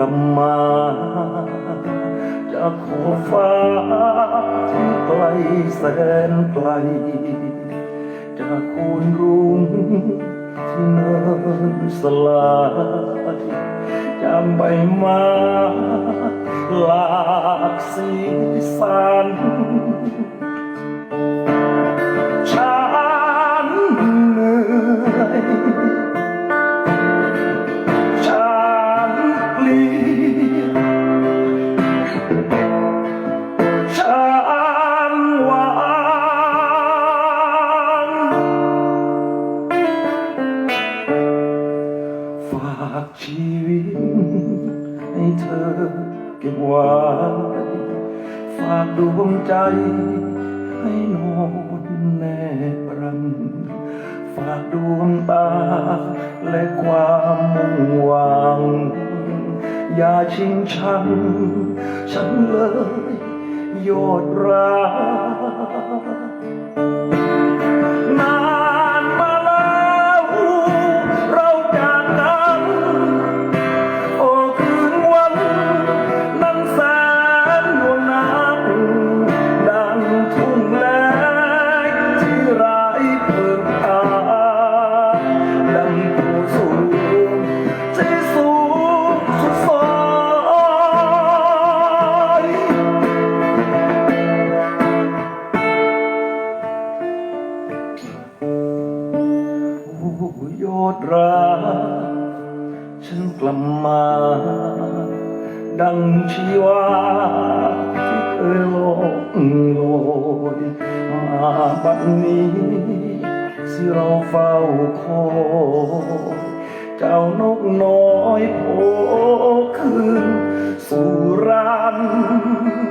ลับมา จากขอบฟ้าที่ไกลแสนไกล จากคูนรุ้งที่เนินสลายจากใบไม้หลากสีสัน ชีวิตให้เธอเก็บไว้ฝากดวงใจให้นอนแนบรัน ฝากดวงตาและความมุ่งหวัง อย่าชิงชังฉันเลยโยดรัก ดรักฉันกลับมา ดังชีวาที่เคยลงลอยมาบัดนี้สิเราเฝ้าคอยเจ้านกน้อยโผล่คืนสู่รันน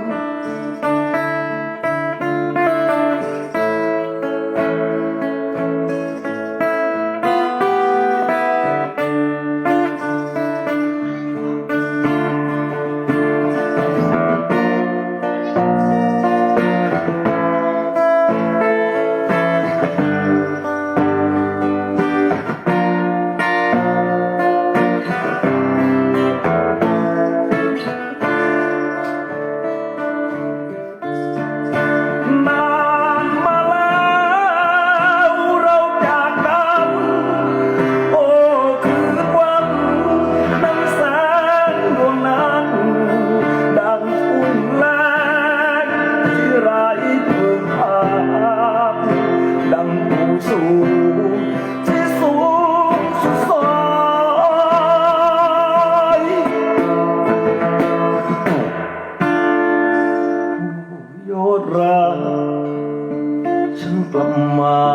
มา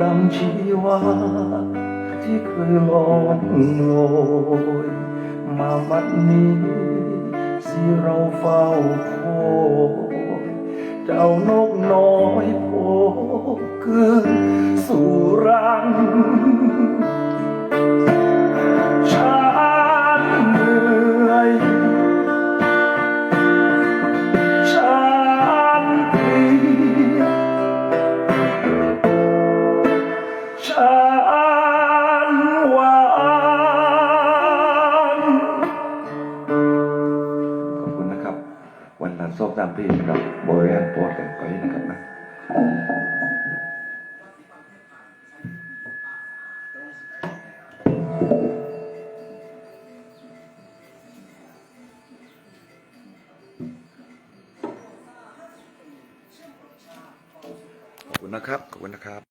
ดังชีวาที่เคยลองลอยมาบัดนี้สิเราเฝ้าคอยเจ้านกน้อยโผคืนสู่รัง วันนั้นส้มตามที่กับบริเวณโพสต์กันไปนะครับนะขอบคุณนะครับ ขอบคุณนะครับ